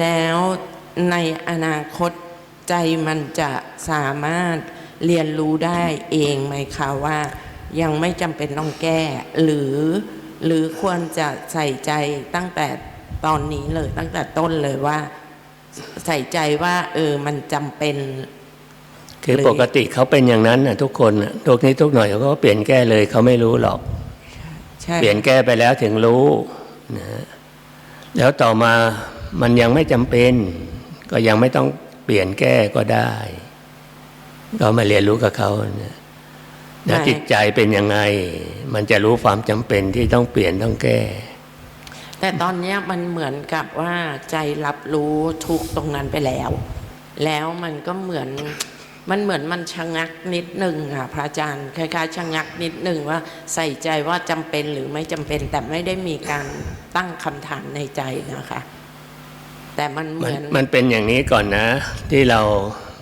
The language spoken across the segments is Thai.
แล้วในอนาคตใจมันจะสามารถเรียนรู้ได้เองไหมคะว่ายังไม่จำเป็นต้องแก้ หรือ หรือควรจะใส่ใจตั้งแต่ตอนนี้เลย ตั้งแต่ต้นเลยว่า ใส่ใจว่า เออมันจำเป็น คือเลยปกติเขาเป็นอย่างนั้นนะทุกคนน่ะทุกนี้ทุกหน่อยเขาก็เปลี่ยนแก้เลยเขาไม่รู้หรอกใช่เปลี่ยนแก้ไปแล้วถึงรู้นะแล้วต่อมา มันยังไม่จำเป็น ก็ยังไม่ต้องเปลี่ยนแก้ก็ได้ ก็มาเรียนรู้กับเขานะแล้วจิตใจเป็นยังไง มันจะรู้ความจำเป็นที่ต้องเปลี่ยนต้องแก้ แต่ตอนเนี้ยมันเหมือนกับว่าใจรับรู้ทุกตรงนั้นไปแล้ว แล้วมันก็เหมือนมันเหมือนมันชะงักนิดหนึ่งค่ะพระอาจารย์คล้ายๆชะงักนิดหนึ่งว่าใส่ใจว่าจำเป็นหรือไม่จำเป็นแต่ไม่ได้มีการตั้งคำถามในใจนะคะ แต่มันเหมันมือนมันเป็นอย่างนี้ก่อนนะ ที่เรา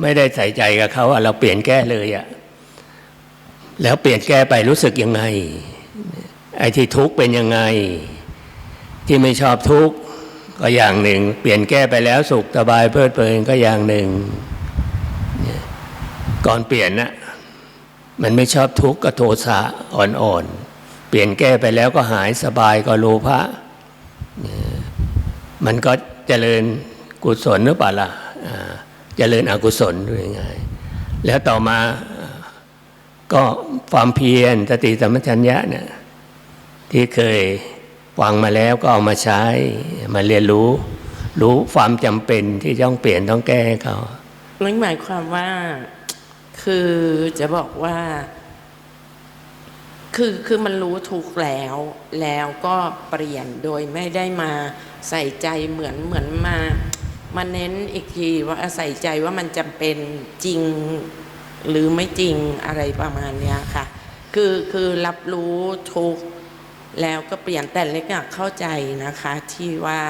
ไม่ได้ใส่ใจกับเขาอะเราเปลี่ยนแก้เลยอะแล้วเปลี่ยนแก้ไปรู้สึกยังไง ไอ้ที่ทุกข์เป็นยังไง ที่ไม่ชอบทุกข์ก็อย่างหนึ่ง เปลี่ยนแก้ไปแล้วสุขสบายเพลิดเพลินก็อย่างหนึ่งเนี่ยก่อนเปลี่ยนนะมันไม่ชอบทุกข์ก็โทสะอ่อนๆ เปลี่ยนแก้ไปแล้วก็หายสบายก็โลภะมันก็ เจริญกุศลหรือเปล่าล่ะเจริญอกุศลด้วยไงแล้วต่อมาก็ความเพียรสติสัมปชัญญะเนี่ยที่เคยฟังมาแล้วก็เอามาใช้มาเรียนรู้ รู้ความจำเป็นที่ต้องเปลี่ยนต้องแก้เขานั่นหมายความว่าคือจะบอกว่า คือคือมันรู้ถูกแล้วแล้วก็เปลี่ยนโดยไม่ได้มาใส่ใจเหมือนเหมือนมามาเน้นอีกทีว่าใส่ใจว่ามันจำเป็นจริงหรือไม่จริงอะไรประมาณเนี้ยค่ะ คือคือรับรู้ทุกแล้วก็เปลี่ยนแต่เล็กอะเข้าใจนะคะที่ว่า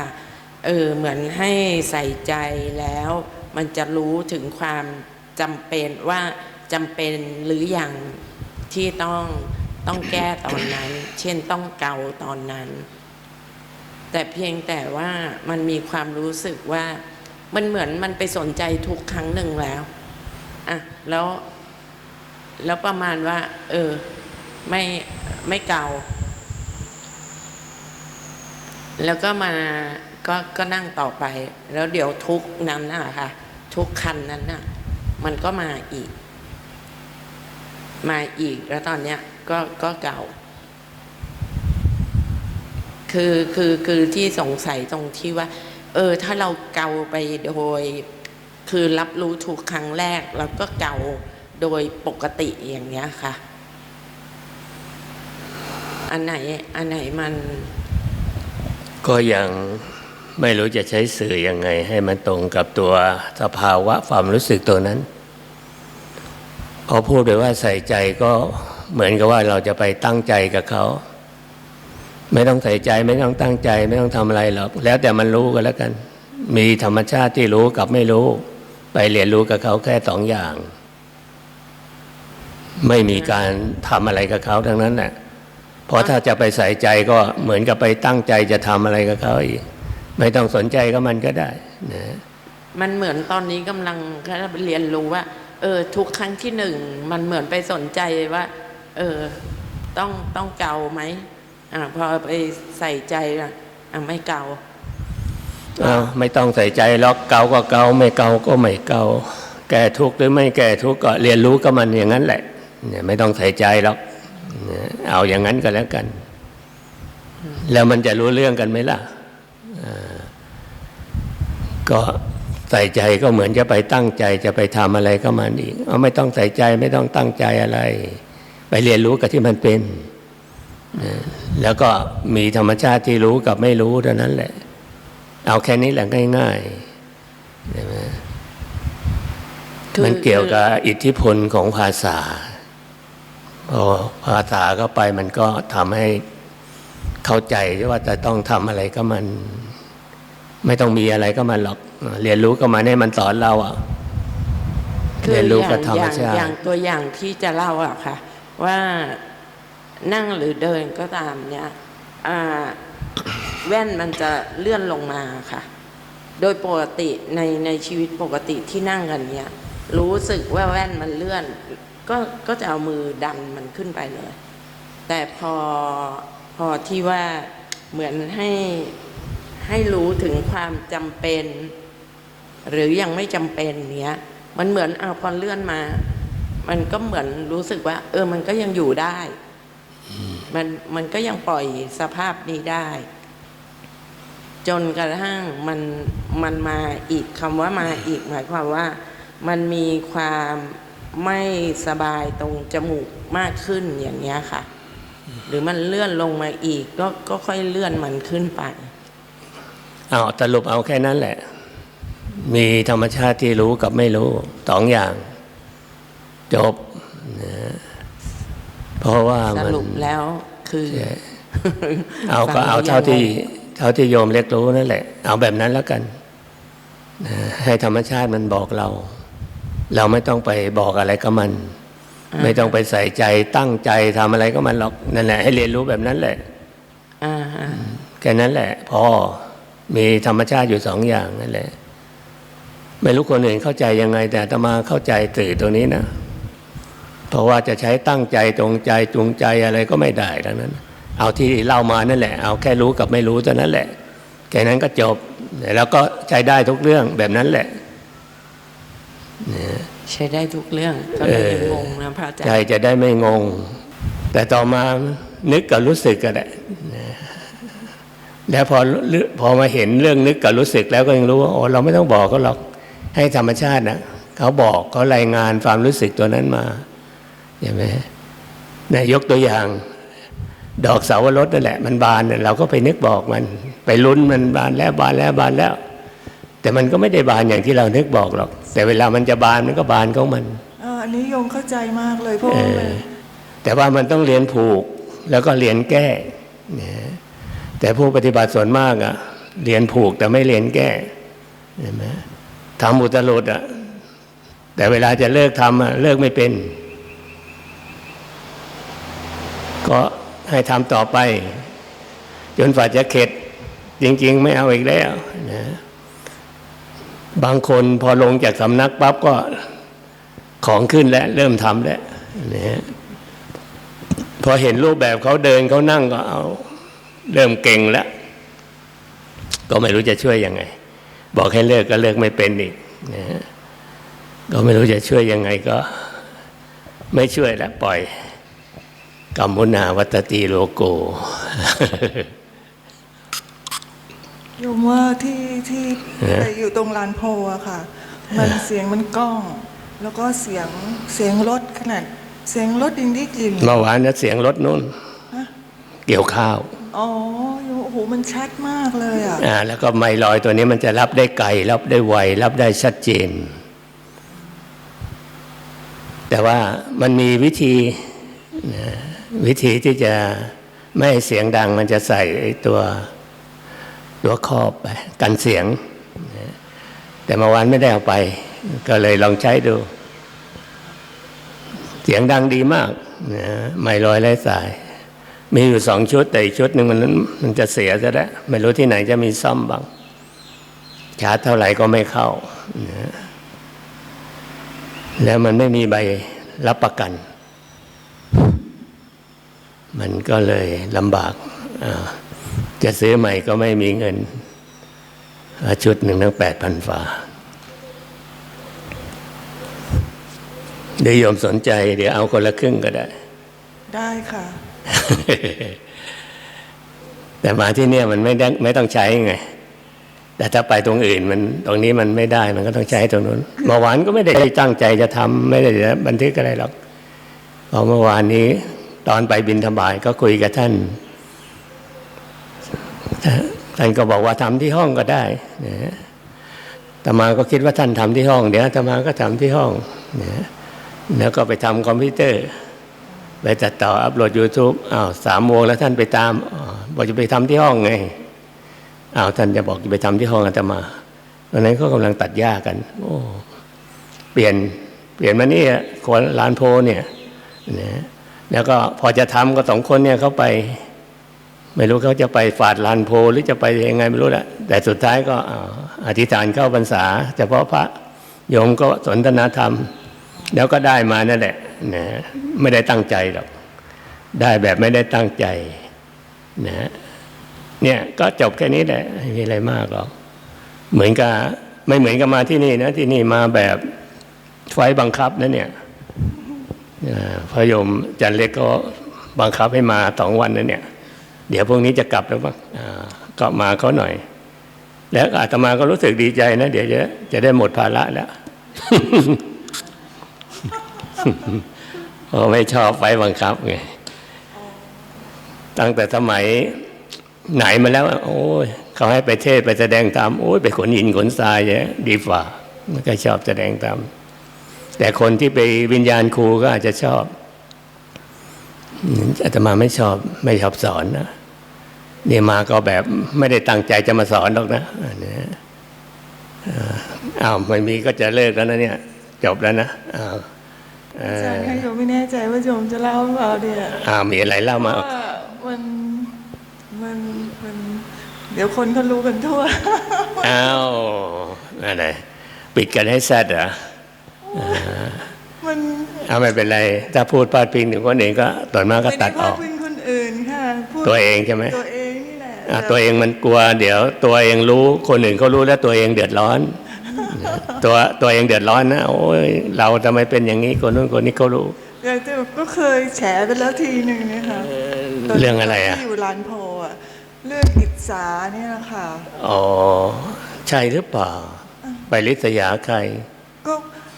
เออเหมือนให้ใส่ใจแล้ว มันจะรู้ถึงความจำเป็นว่าจำเป็นหรืออย่างที่ต้อง ต้องแก้ตอนนั้น เช่นต้องเกาตอนนั้น แต่เพียงแต่ว่ามันมีความรู้สึกว่ามันเหมือนมันไปสนใจทุกครั้งหนึ่งแล้วอะแล้วแล้วประมาณว่า เออ ไม่ไม่เกา แล้วก็มาก็ก็นั่งต่อไป แล้วเดี๋ยวทุกนั้นน่ะค่ะ ทุกคันนั้นน่ะ มันก็มาอีก มาอีกแล้วตอนเนี้ยก็ก็เก่า คือคือคือที่สงสัยตรงที่ว่า เออ ถ้าเราเกาไปโดย คือรับรู้ถูกครั้งแรกแล้วก็เกาโดยปกติอย่างเงี้ยค่ะ อันไหนอันไหนมัน ก็ยังไม่รู้จะใช้สื่อยังไง ให้มันตรงกับตัวสภาวะความรู้สึกตัวนั้น พอพูดไปว่าใส่ใจก็เหมือนกับว่าเราจะไปตั้งใจกับเขา ไม่ต้องใส่ใจไม่ต้องตั้งใจ ไม่ต้องทำอะไรหรอกแล้วแต่มันรู้ก็แล้วกัน มีธรรมชาติที่รู้กับไม่รู้ ไปเรียนรู้กับเขาแค่สองอย่าง ไม่มีการทำอะไรกับเขาทั้งนั้นแหละเพราะถ้าจะไปใส่ใจก็เหมือนกับไปตั้งใจจะทำอะไรกับเขาอีก ไม่ต้องสนใจก็มันก็ได้นะมันเหมือนตอนนี้กำลังเรียนรู้ว่า เออทุกครั้งที่หนึ่งมันเหมือนไปสนใจว่า เออต้องต้องเกาไหมอ่าพอไปใส่ใจอะไม่เกาเอาไม่ต้องใส่ใจล็อกเกาก็เกาไม่เกาก็ไม่เกาแก้ทุกข์หรือไม่แก้ทุกข์ก็เรียนรู้กับมันอย่างนั้นแหละเนี่ยไม่ต้องใส่ใจหรอกเอาอย่างนั้นก็แล้วกัน แล้วมันจะรู้เรื่องกันไหมล่ะก็ ใส่ใจก็เหมือนจะไปตั้งใจจะไปทำอะไรก็มันอีกเอาไม่ต้องใส่ใจไม่ต้องตั้งใจอะไร ไปเรียนรู้กับที่มันเป็นแล้วก็มีธรรมชาติที่รู้กับไม่รู้เท่านั้นแหละ เอาแค่นี้แหละง่ายๆมมันเกี่ยวกับอิทธิพลของภาษาพอภาษาเข้าไปมันก็ทำให้เข้าใจว่าจะต้องทำอะไรก็มัน ไม่ต้องมีอะไรก็มันหรอก เรียนรู้ก็มันให้มันสอนเราอะคือเรียนรู้อย่ากับงธรรอมย่างชาอติย่างตัวอย่างที่จะเล่าอะค่ะ ว่านั่งหรือเดินก็ตามเนี่ยอ่าแว่นมันจะเลื่อนลงมาค่ะ โดยปกติในในชีวิตปกติที่นั่งกันเนี้ยรู้สึกว่าแว่นมันเลื่อน ก็ก็จะเอามือดันมันขึ้นไปเลย แต่พอพอที่ว่าเหมือนให้ให้รู้ถึงความจำเป็น หรือยังไม่จำเป็นเนี้ยมันเหมือนเอาพอเลื่อนมา มันก็เหมือนรู้สึกว่า เออมันก็ยังอยู่ได้ มันมันก็ยังปล่อยสภาพนี้ได้ จนกระทั่งมันมันมาอีกคำว่ามาอีกหมายความว่า มันมีความไม่สบายตรงจมูกมากขึ้นอย่างเงี้ยค่ะ หรือมันเลื่อนลงมาอีก ก็ก็ค่อยเลื่อนมันขึ้นไปเอาสรุปเอาแค่นั้นแหละ มีธรรมชาติที่รู้กับไม่รู้สองอย่าง จบนะเพราะว่าสมันรุปแล้วคือเอาก็เอาเท่าที่เท่าที่โยมเล็กรู้นั่นแหละ เอาแบบนั้นแล้วกันนะให้ธรรมชาติมันบอกเรา เราไม่ต้องไปบอกอะไรกับมันอ่าไม่ต้องไปใส่ใจตั้งใจทำอะไรก็มันหรอกนั่นแหละ ให้เรียนรู้แบบนั้นแหละอ่าฮะแค่นั้นแหละพอมีธรรมชาติอยู่สองอย่างนั่นแหละ ไม่รู้คนอื่นเข้าใจยังไง แต่อาตมาเข้าใจตื่นตรงนี้นะ เพราะว่าจะใช้ตั้งใจตรงใจจูงใจอะไรก็ไม่ได้ดังนั้น เอาที่เล่ามานั่นแหละ เอาแค่รู้กับไม่รู้เท่านั้นแหละแค่นั้นก็จบแล้วก็ใช้ได้ทุกเรื่องแบบนั้นแหละใช้ได้ทุกเรื่องก็เอเลยองงนะพระอาจารใจย์จะได้ไม่งง แต่ต่อมานึกกับรู้สึกก็ได้นะแล้วพอรู้พอมาเห็นเรื่องนึกกับรู้สึกแล้วก็ยังรู้ว่าโอ้เราไม่ต้องบอกเขาหรอก ให้ธรรมชาตินะเขาบอกเขารายงานความรู้สึกตัวนั้นมาใช่ไหมนะยกตัวอย่าง ดอกเสาวรสนั่นแหละ มันบานน่ะเราก็ไปนึกบอกมัน ไปลุ้นมันบานแล้วบานแล้วบานแล้ว แต่มันก็ไม่ได้บานอย่างที่เรานึกบอกหรอก แต่เวลามันจะบานมันก็บานของมันเอ่ออันนี้โยมเข้าใจมากเลยเพราะเอว่าอมันแต่ว่ามันต้องเรียนผูกแล้วก็เรียนแก้นะแต่ผู้ปฏิบัติส่วนมากอะเรียนผูกแต่ไม่เรียนแก้เห็นไหม ทำอุตรุดอะแต่เวลาจะเลิกทำอะเลิกไม่เป็น ก็ให้ทำต่อไป จนฝ่าจะเข็ด จริง ๆ ไม่เอาอีกแล้วนะบางคนพอลงจากสำนักปั๊บก็ของขึ้นแล้วเริ่มทำแล้วนะฮะพอเห็นรูปแบบเขาเดินเขานั่งก็เอา เริ่มเก่งแล้ว ก็ไม่รู้จะช่วยยังไง บอกให้เลิกก็เลิกไม่เป็นอีกนะฮะก็ไม่รู้จะช่วยยังไงก็ ไม่ช่วยแล้วปล่อยกรรมุนาวัตติโลโกโยมว่าที่ที่เออไปอยู่ตรงลานโพอะค่ะ มันเสียงมันก้อง แล้วก็เสียงเสียงรถขนาด เสียงรถดิงดิกลินเมื่อวานนะเสียงรถนู้นฮะเกี่ยวข้าว อ๋อโอ้โหมันชัดมากเลยอะอ่าแล้วก็ไมลอยตัวนี้มันจะรับได้ไกลรับได้ไวรับได้ชัดเจน แต่ว่ามันมีวิธีวิธีที่จะไม่ให้เสียงดังมันจะใส่ตัวตัวครอบไปกันเสียง แต่เมื่อวานไม่ได้เอาไป ก็เลยลองใช้ดู เสียงดังดีมากนะไม่ลอยไร้สาย มีอยู่สองชุดแต่อีกชุดหนึ่งมันมันจะเสียซะแล้วไม่รู้ที่ไหนจะมีซ่อมบ้างชาร์จเท่าไหร่ก็ไม่เข้า แล้วมันไม่มีใบรับประกัน มันก็เลยลำบาก จะซื้อใหม่ก็ไม่มีเงิน ชุดหนึ่งตั้งแปดพันฝาเดี๋ยวโยมสนใจ เดี๋ยวเอาคนละครึ่งก็ได้ ได้ค่ะ แต่มาที่เนี่ยมันไม่ได้ไม่ต้องใช้ไง แต่ถ้าไปตรงอื่นมันตรงนี้มันไม่ได้มันก็ต้องใช้ตรงนู้นเมื่อวานก็ไม่ได้ตั้งใจจะทำไม่ได้จะบันทึกอะไรหรอกพอเมื่อวานนี้ ตอนไปบินธบาตก็คุยกับท่านท่านก็บอกว่าทำที่ห้องก็ได้นะตมาก็คิดว่าท่านทำที่ห้อง เดี๋ยวอาตมาก็ทำที่ห้องนะแล้วก็ไปทำคอมพิวเตอร์ ไปตัดต่ออัพโหลด YouTube อ้าวสามโมงแล้วท่านไปตามบอกจะไปทำที่ห้องไงอ้าวท่านจะบอกจะไปทำที่ห้องอาตมาตอนนั้นเขากำลังตัดหญ้ากัน โอ้เปลี่ยนเปลี่ยนมานี่คนลานโพเนี่ยนะแล้วก็พอจะทำก็สองคนเนี่ยเขาไป ไม่รู้เขาจะไปฝาดลานโพหรือจะไปยังไงไม่รู้แหละแต่สุดท้ายก็ออธิษฐานเข้าพรรษาเฉพาะพระโยมก็สนทนาธรรม แล้วก็ได้มานั่นแหละ นะไม่ได้ตั้งใจหรอก ได้แบบไม่ได้ตั้งใจนะเนี่ยก็จบแค่นี้แหละไม่มีอะไรมากหรอก เหมือนกับไม่เหมือนกับมาที่นี่นะที่นี่มาแบบไฟบังคับนะเนี่ยพระยมจันเล็กก็บังคับให้มาสองวันนะเนี่ย เดี๋ยวพวกนี้จะกลับแล้วมั้งอ่าก็มาเขาหน่อย แล้วอาตมาก็รู้สึกดีใจนะ เดี๋ยวจะจะได้หมดภาระแล้ว พราะไม่ชอบไฟบังคับไงตั้งแต่สมัยไหนมาแล้ว โอ้ยเขาให้ไปเทศไปแสดงตาม โอ้ยไปขนหินขนทรายเนี่ยดีฝ่าไม่ก็ชอบแสดงตาม แต่คนที่ไปวิญญาณครูก็อาจจะชอบอาตมาไม่ชอบไม่ชอบสอนนะเนี่ยมาก็แบบไม่ได้ตั้งใจจะมาสอนหรอกนะอันเนี้ยอ้าวไม่มีก็จะเลิกแล้วนะเนี่ย จบแล้วนะอ้าว อ่อาจารอย์คะโยมไม่แน่ใจว่าโยมจะเล่าหรือเปล่าเนี่ยอ้าวมีอะไรเล่ามาว่ามันมันมัน เดี๋ยวคนเขารู้กันทั่วอ้าวอะไรปิดกันให้แซดเหรอมันเอาไม่เป็นไร ถ้าพูดพาดพิงถึงคนอื่นก็ต่วนมากก็ไม่ตัได้ดอพาอดกพิงคนอื่นค่ะพูดตัวเองใช่ไหมตัวเองนี่แหละอะตัวเองมันกลัว เดี๋ยว ตัวเองรู้คนอื่นเขารู้แล้วตัวเองเดือดร้อน ตัวตัวเองเดือดร้อนนะโอ้ยเราทำไมเป็นอย่างนี้คนนู้นคนนี้เขารู้แต่แต่ก็เคยแฉไปแล้วทีหนึ่งนะคะเรื่องอะไรอะที่อยู่ลานโพอะเรื่องอิจฉาเนี่ยแหละค่ะอ๋อใช่หรือเปล่า ไปลิษยาใคร ก็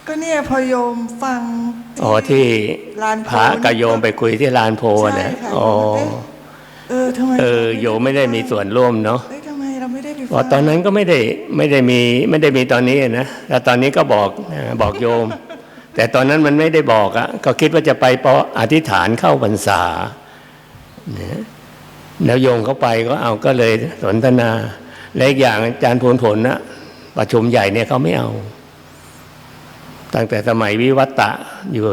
ก็เนี่ยพอโยมฟังอ๋อที่ลานโพพระกับโยมไปคุยที่ลานโพใช่นะค่ะอ๋อเอ๊ะเออทำไมเออโยมไม่ได้มีส่วนร่วมเนาะ เอ้ยทำไมเราตอนนั้นก็ไม่ได้ไม่ได้มีไม่ได้มีตอนนี้นะแต่ตอนนี้ก็บอกบอกโยม แต่ตอนนั้นมันไม่ได้บอกอะก็คิดว่าจะไปเพราะอธิษฐานเข้าพรรษานะแล้วโยมเข้าไปก็เอาก็เลยสนทนาและอีกอย่างอาจารย์พลผลนะประชุมใหญ่เนี่ยเขาไม่เอา ตั้งแต่สมัยวิวัตตะอยู่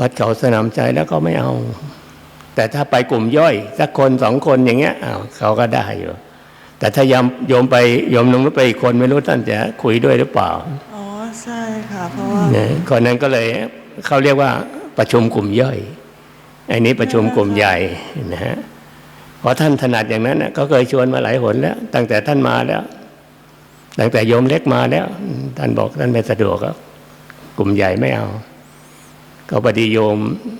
วัดเขาสนามใจแล้วก็ไม่เอา แต่ถ้าไปกลุ่มย่อย สักคนสองคนอย่างเงี้ยเขาก็ได้อยู่ แต่ถ้ายมโยมไปโยมลงนู้นไปอีกคนไม่รู้ท่านจะคุยด้วยหรือเปล่า อ๋อ ใช่ค่ะ เพราะว่าเนี่ยคนนั้นก็เลยเขาเรียกว่าประชุมกลุ่มย่อยไอ้นี้ประชุมกลุ่มใหญ่นะฮะเพราะท่านถนัดอย่างนั้นน่ะก็เคยชวนมาหลายหนแล้ว ตั้งแต่ท่านมาแล้ว ตั้งแต่โยมเล็กมาแล้ว ท่านบอกท่านไม่สะดวกครับกลุ่มใหญ่ไม่เอา ก็พอดีโยม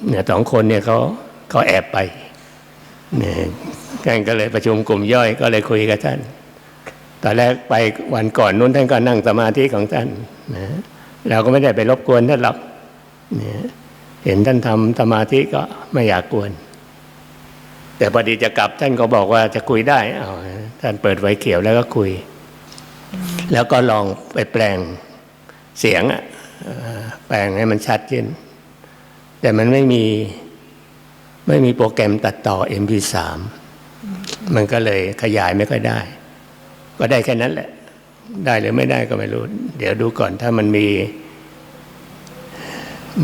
เนี่ยสองคนเนี่ยเขาเขาแอบไปเนี่ย ท่านก็เลยประชุมกลุ่มย่อยก็เลยคุยกับท่านตอนแรกไปวันก่อนนู้นท่านก็นั่งสมาธิของท่านนะเราก็ไม่ได้ไปรบกวนท่านหรอกเนี่ยเห็นท่านทำสมาธิก็ไม่อยากกวน แต่พอดีจะกลับท่านก็บอกว่าจะคุยได้เอาท่านเปิดไฟเขียวแล้วก็คุย แล้วก็ลองไปแปลงเสียงอะแปลงให้มันชัดขึ้น แต่มันไม่มีไม่มีโปรแกรมตัดต่อ MP3 มันก็เลยขยายไม่ค่อยได้ ก็ได้แค่นั้นแหละ ได้หรือไม่ได้ก็ไม่รู้ เดี๋ยวดูก่อนถ้ามันมี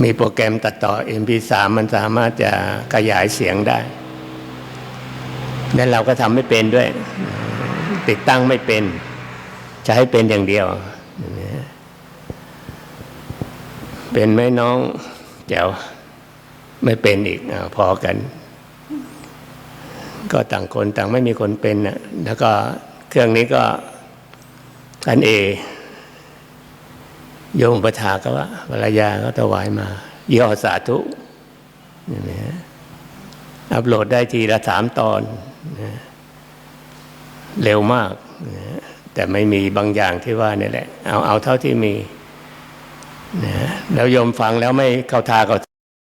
มีโปรแกรมตัดต่อ MP3 มันสามารถจะขยายเสียงได้แล้วเราก็ทำไม่เป็นด้วย ติดตั้งไม่เป็น จะให้เป็นอย่างเดียว เป็นไหมน้องแจ๋วไม่เป็นอีกอพอกัน ก็ต่างคนต่างไม่มีคนเป็นนะแล้วก็เครื่องนี้ก็ท่านเอ โยมประชาก็ว่าภรรยาก็ถวายมายี่ห้อสาธุนี่นะอัปโหลดได้ทีละสามตอนนะเร็วมากนะแต่ไม่มีบางอย่างที่ว่านี่แหละ เอาเอาเท่าที่มีนะแล้วโยมฟังแล้วไม่เข้าทาเข้า